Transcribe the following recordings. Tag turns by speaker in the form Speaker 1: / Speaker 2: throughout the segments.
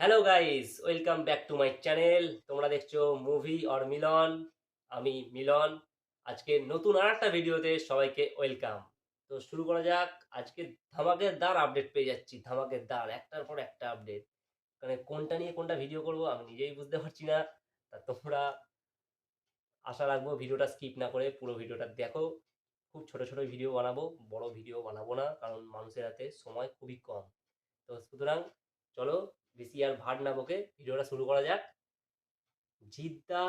Speaker 1: Hello guys welcome back to my channel তোমরা দেখছ movie or মিলন আমি মিলন। আজকে নতুন আর একটা ভিডিওতে সবাইকে ওয়েলকাম তো শুরু করা যাক। আজকে ধামাকের দ্বার আপডেট পেয়ে যাচ্ছি। ধামাকের দ্বার একটার পর একটা আপডেট মানে কোনটা নিয়ে কোনটা ভিডিও করব, আমি নিজেই বুঝতে পারছি না। তা তোমরা আশা রাখব ভিডিওটা স্কিপ না করে পুরো ভিডিওটা দেখো। খুব ছোট ছোট ভিডিও বানাবো, বড় ভিডিও বানাবো না, কারণ মানুষের হাতে সময় খুবই কম। তো সুতরাং চলো বেশি আর ভাট না বকে ভিডিওটা শুরু করা যাক। জিদ্দা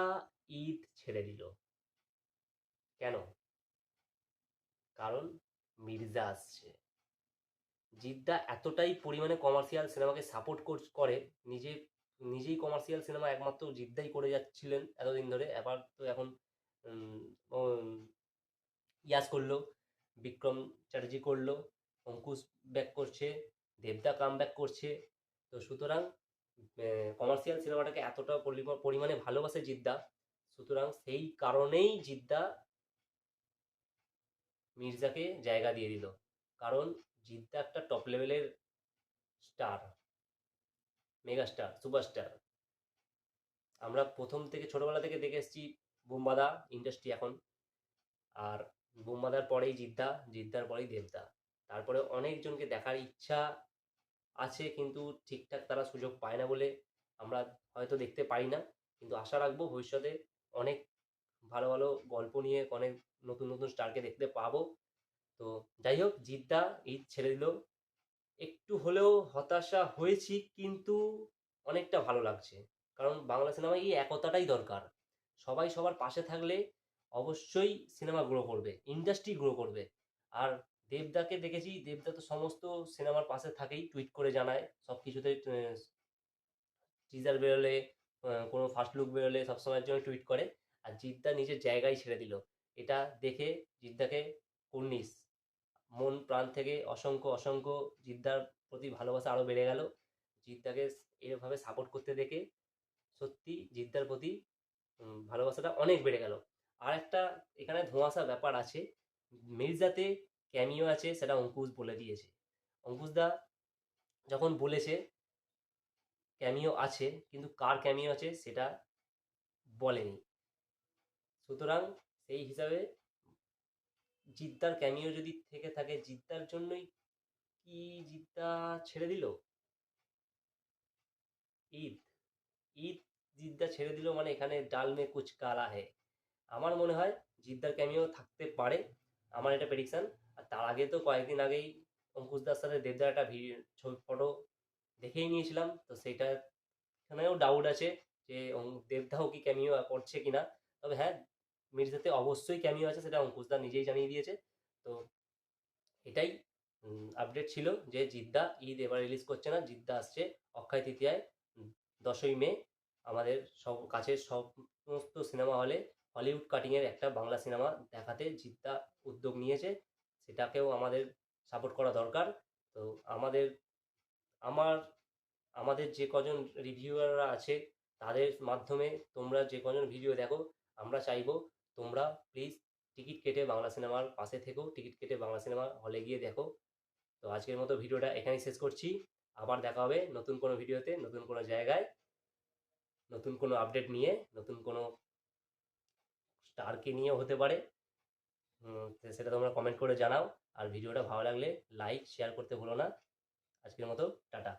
Speaker 1: ঈদ ছেড়ে দিল। কেন? কারণ মির্জা আসছে। জিদ্দা এতটাই পরিমাণে কমার্শিয়াল সিনেমাকে সাপোর্ট করে নিজে, নিজেই কমার্শিয়াল সিনেমা একমাত্র জিদ্দাই করে যাচ্ছিলেন এতদিন ধরে। এবার তো এখন ইয়াস করল, বিক্রম চ্যাটার্জি করল, অঙ্কুশ ব্যাক করছে, দেবদা কাম ব্যাক করছে। তো সুতরাং কমার্শিয়াল সিনেমাটাকে এতটা পরিমাণে ভালোবাসে জিদ্দা, সুতরাং সেই কারণেই জিদ্দা মির্জাকে জায়গা দিয়ে দিল। কারণ জিদ্দা একটা টপ লেভেলের স্টার মেগা স্টার সুপারস্টার আমরা প্রথম থেকে ছোটবেলা থেকে দেখে এসেছি বোম্বাদা ইন্ডাস্ট্রি এখন। আর বোম্বাদার পরেই জিদ্দা, জিদ্দার পরেই দেবদা। তারপরে অনেকজনকে দেখার ইচ্ছা আছে কিন্তু ঠিকঠাক তারা সুযোগ পায় না বলে আমরা হয়তো দেখতে পাই না। কিন্তু আশা রাখব ভবিষ্যতে অনেক ভালো ভালো গল্প নিয়ে অনেক নতুন নতুন স্টারকে দেখতে পাবো। তো যাই হোক, জিদ্দা ঈদ ছেড়ে দিল। একটু হলেও হতাশা হয়েছি কিন্তু অনেকটা ভালো লাগছে। কারণ বাংলা সিনেমায় এই একতাটাই দরকার। সবাই সবার পাশে থাকলে অবশ্যই সিনেমা গ্রো করবে, ইন্ডাস্ট্রি গ্রো করবে। আর দেবদাকে দেখেছি, দেবদা তো সমস্ত সিনেমার পাশে থাকেই, টুইট করে জানায় সব কিছুতে টিজার বেরোলে কোনো ফার্স্ট লুক বেরোলে সবসময়ের জন্য টুইট করে, আর জিদ্দা নিজের জায়গায় ছেড়ে দিল। এটা দেখে জিদ্দাকে কুর্নিশ, মন প্রাণ থেকে অসংখ্য অসংখ্য জিদ্দার প্রতি ভালোবাসা আরও বেড়ে গেল। জিদ্দাকে এরভাবে সাপোর্ট করতে দেখে সত্যি জিদ্দার প্রতি ভালোবাসাটা অনেক বেড়ে গেল। আর একটা এখানে ধোঁয়াশা ব্যাপার আছে, মির্জাতে ক্যামিও আছে, সেটা অঙ্কুশ বলে দিয়েছে। অঙ্কুশদা যখন বলেছে ক্যামিও আছে, কিন্তু কার ক্যামিও আছে, সেটা বলেনি। সুতরাং সেই হিসাবে জিদ্দার ক্যামিও যদি থেকে থাকে, জিদ্দার জন্যই কি জিদ্দা ছেড়ে দিল? ঈদ। ঈদ জিদ্দা ছেড়ে দিল মানে এখানে ডাল মে কুচ কালা হে আমার মনে হয় জিদ্দার ক্যামিও থাকতে পারে। আমার এটা প্রেডিকশন আর তার আগে তো কয়েকদিন আগেই অঙ্কুশ অঙ্কুশদার সাথে দেবদার একটা ভিডিও ছবি ফটো দেখেই নিয়েছিলাম। তো সেটা এখানেও ডাউট আছে যে দেবদাও কি ক্যামিও করছে কিনা। তবে হ্যাঁ মির্জাতে অবশ্যই ক্যামিও আছে সেটা অঙ্কুশদা নিজেই জানিয়ে দিয়েছে। তো এটাই আপডেট ছিল যে জিদ্দা ঈদ এবার রিলিজ করছে না। জিদ্দা আসছে অক্ষয় তৃতীয়ায় দশই মে আমাদের সব কাছের সমস্ত সিনেমা হলে হলিউড কাটিংয়ের একটা বাংলা সিনেমা দেখাতে জিদ্দা উদ্যোগ নিয়েছে, সেটাকেও আমাদের সাপোর্ট করা দরকার। তো আমাদের, আমার, আমাদের যে কজন রিভিউয়াররা আছে, তাদের মাধ্যমে তোমরা যে কজন ভিডিও দেখো, আমরা চাইব তোমরা প্লিজ টিকিট কেটে বাংলা সিনেমার পাশে থেকেও টিকিট কেটে বাংলা সিনেমা হলে গিয়ে দেখো। তো আজকের মতো ভিডিওটা এখানেই শেষ করছি। আবার দেখা হবে নতুন কোনো ভিডিওতে নতুন কোনো জায়গায়, নতুন কোনো আপডেট নিয়ে, নতুন কোনো স্টারকে নিয়েও হতে পারে। সেটা তোমরা কমেন্ট করে জানাও। আর ভিডিওটা ভালো লাগলে লাইক শেয়ার করতে ভুলো না। আজকের মতো, টাটা।